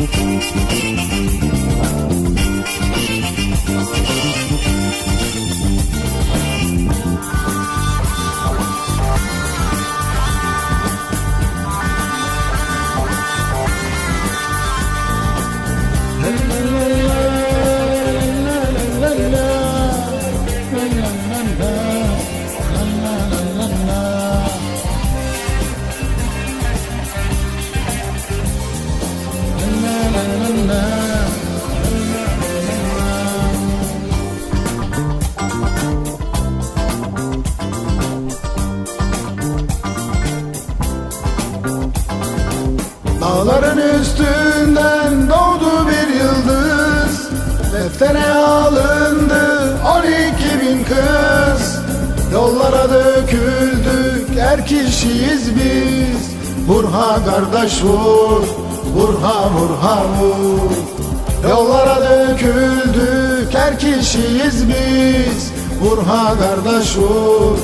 Música üstünden doğdu bir yıldız. Deftere alındı on iki bin kız. Yollara döküldük er kişiyiz biz. Vurha kardeş vur, vurha vurha vur. Yollara döküldük er kişiyiz biz. Vurha kardeş vur,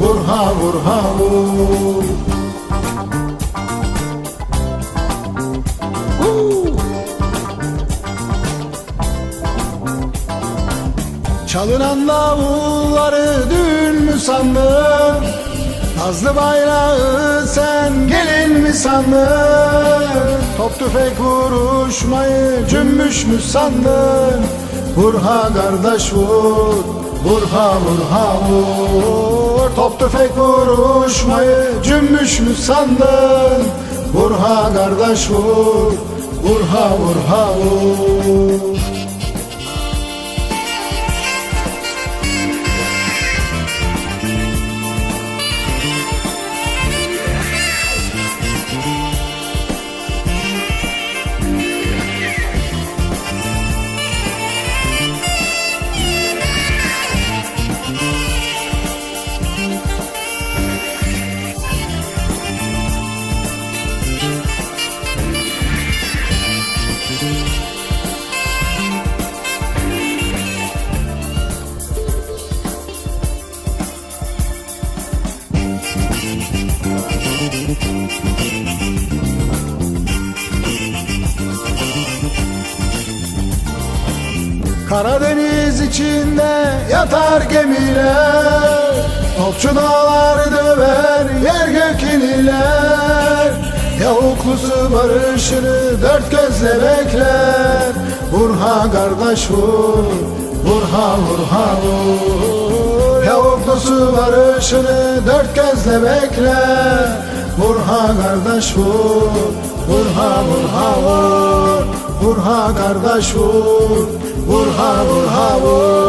vurha vurha vur Çalınan davulları dün mü sandın? Nazlı bayrağı sen gelin mi sandın? Top tüfek vuruşmayı cümbüş mü sandın? Vurha kardeş vur, vurha vurha vur Top tüfek vuruşmayı cümbüş mü sandın? Vurha kardeş vur, vurha vurha vur Karadeniz içinde yatar gemiler Topçu dağlar döver yer gök iniler Yavuklusu barışını dört gözle bekler. Vurha kardeş vur, vurha vurha vur. Yavuklusu barışını dört gözle bekler. Vurha kardeş vur, vurha vurha vur. Vurha kardeş vur, vurha vurha vur